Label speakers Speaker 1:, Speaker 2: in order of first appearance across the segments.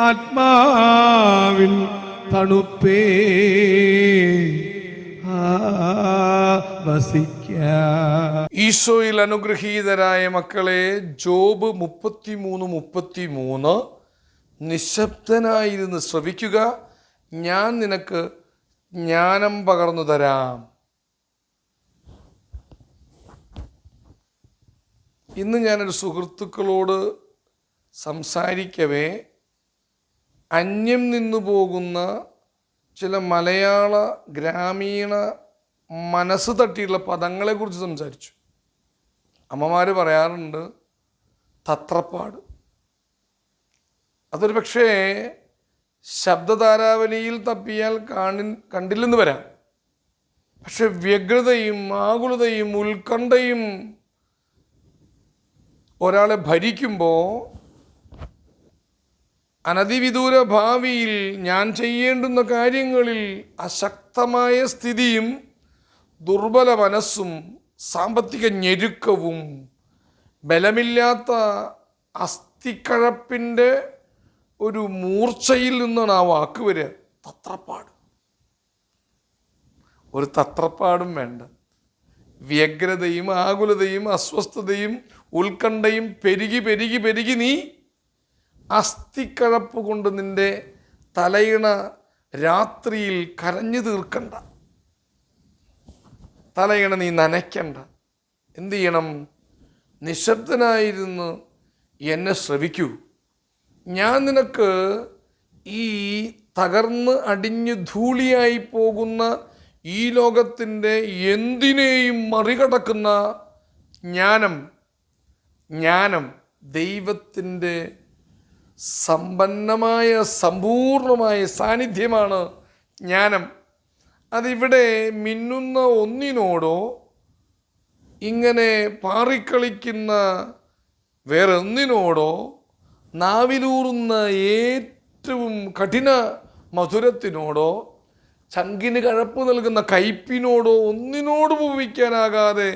Speaker 1: ആത്മാവിൻ തണുപ്പേ.
Speaker 2: ഈശോയിൽ അനുഗ്രഹീതരായ മക്കളെ ജോബ് മുപ്പത്തിമൂന്ന് മുപ്പത്തിമൂന്ന്. നിശബ്ദനായിരുന്ന് ശ്രവിക്കുക. ഞാൻ നിനക്ക് ജ്ഞാനം പകർന്നു തരാം. ഇന്ന് ഞാനൊരു സുഹൃത്തുക്കളോട് സംസാരിക്കവേ. അന്യം നിന്നു പോകുന്ന ചില മലയാള ഗ്രാമീണ മനസ്സ് തട്ടിയുള്ള പദങ്ങളെക്കുറിച്ച് സംസാരിച്ചു. അമ്മമാർ പറയാറുണ്ട് തത്രപ്പാട്. അതൊരു പക്ഷേ ശബ്ദധാരാവലിയിൽ തപ്പിയാൽ കാണി കണ്ടില്ലെന്ന് വരാം. പക്ഷെ വ്യഗ്രതയും ആകുലതയും ഉത്കണ്ഠയും ഒരാളെ ഭരിക്കുമ്പോൾ അനതിവിദൂര ഭാവിയിൽ ഞാൻ ചെയ്യേണ്ടുന്ന കാര്യങ്ങളിൽ അശക്തമായ സ്ഥിതിയും ദുർബല മനസ്സും സാമ്പത്തിക ഞെരുക്കവും ബലമില്ലാത്ത അസ്ഥിക്കഴപ്പിന്റെ ഒരു മൂർച്ചയിൽ നിന്നാണ് ആ വാക്ക് വരിക. തത്രപ്പാട്. ഒരു തത്രപ്പാടും വേണ്ട. വ്യഗ്രതയും ആകുലതയും അസ്വസ്ഥതയും ഉത്കണ്ഠയും പെരുകി പെരുകി പെരുകി നീ അസ്ഥിക്കഴപ്പ് കൊണ്ട് നിന്റെ തലയിണ രാത്രിയിൽ കരഞ്ഞു തീർക്കണ്ട. തലയിണ നീ നനയ്ക്കണ്ട. എന്തു ചെയ്യണം? നിശബ്ദനായിരുന്നു. എന്നെ ശ്രവിക്കൂ. ഞാൻ നിനക്ക് ഈ തകർന്ന് അടിഞ്ഞ് ധൂളിയായി പോകുന്ന ഈ ലോകത്തിന്റെ എന്തിനേയും മറികടക്കുന്ന ജ്ഞാനം ജ്ഞാനം ദൈവത്തിന്റെ സമ്പന്നമായ സമ്പൂർണമായ സാന്നിധ്യമാണ് ജ്ഞാനം. അതിവിടെ മിന്നുന്ന ഒന്നിനോടോ ഇങ്ങനെ പാറിക്കളിക്കുന്ന വേറൊന്നിനോടോ നാവിലൂറുന്ന ഏറ്റവും കഠിന മധുരത്തിനോടോ ചങ്കിന് കഴപ്പ് നൽകുന്ന കയ്പിനോടോ ഒന്നിനോട് ഉപമിക്കാനാകാതെ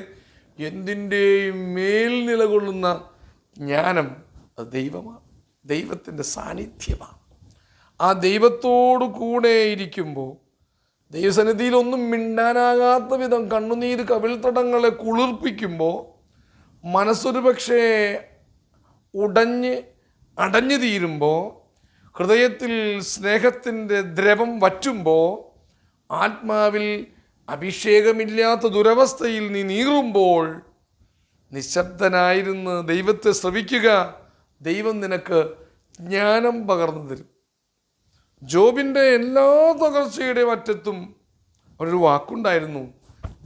Speaker 2: എന്തിന്റെയും മേൽ നിലകൊള്ളുന്ന ജ്ഞാനം അത് ദൈവമാണ്. ദൈവത്തിന്റെ സാന്നിധ്യമാണ്. ആ ദൈവത്തോടു കൂടെ ഇരിക്കുമ്പോൾ ദൈവസന്നിധിയിൽ ഒന്നും മിണ്ടാനാകാത്ത വിധം കണ്ണുനീര് കവിൾത്തടങ്ങളെ കുളിർപ്പിക്കുമ്പോൾ മനസ്സൊരു പക്ഷേ ഉടഞ്ഞ് അടഞ്ഞു തീരുമ്പോൾ ഹൃദയത്തിൽ സ്നേഹത്തിന്റെ ദ്രവം വറ്റുമ്പോൾ ആത്മാവിൽ അഭിഷേകമില്ലാത്ത ദുരവസ്ഥയിൽ നീ നീറുമ്പോൾ നിശബ്ദനായിരുന്ന് ദൈവത്തെ ശ്രവിക്കുക. ദൈവം നിനക്ക് ജ്ഞാനം പകർന്നു തരും. ജോബിന്റെ എല്ലാ തകർച്ചയുടെയും അറ്റത്തും അവരൊരു വാക്കുണ്ടായിരുന്നു.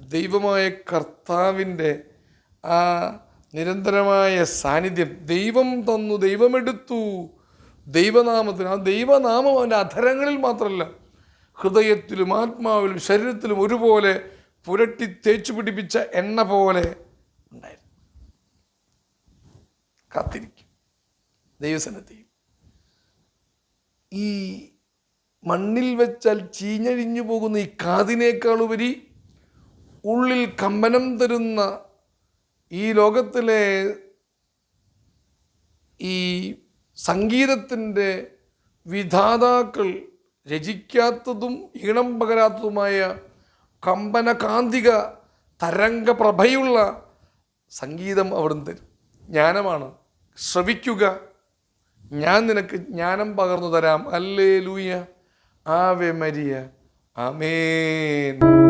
Speaker 2: ദൈവമായ കർത്താവിന്റെ ആ നിരന്തരമായ സാന്നിധ്യം. ദൈവം തന്നു ദൈവമെടുത്തു ദൈവനാമത്തിന് ആ ദൈവനാമം അവന്റെ അധരങ്ങളിൽ മാത്രമല്ല ഹൃദയത്തിലും ആത്മാവിലും ശരീരത്തിലും ഒരുപോലെ പുരട്ടി തേച്ചു പിടിപ്പിച്ച എണ്ണ പോലെ ഉണ്ടായിരുന്നു. കാത്തിരിക്കും. ദൈവസന്നിധിയിൽ ഈ മണ്ണിൽ വെച്ചാൽ ചീഞ്ഞഴിഞ്ഞു പോകുന്ന ഈ കാതിനേക്കാൾ ഉപരി ഉള്ളിൽ കമ്പനം തരുന്ന ഈ ലോകത്തിലെ ഈ സംഗീതത്തിന്റെ വിധാതാക്കൾ രചിക്കാത്തതും ഈണം പകരാത്തതുമായ കമ്പനകാന്തിക തരംഗപ്രഭയുള്ള സംഗീതം അവിടുന്ന് തരും. ജ്ഞാനമാണ്. ശ്രവിക്കുക. ഞാൻ നിനക്ക് ജ്ഞാനം പകർന്നു തരാം. അല്ലേ ലൂയ ആവേ മരിയ. ആമേൻ.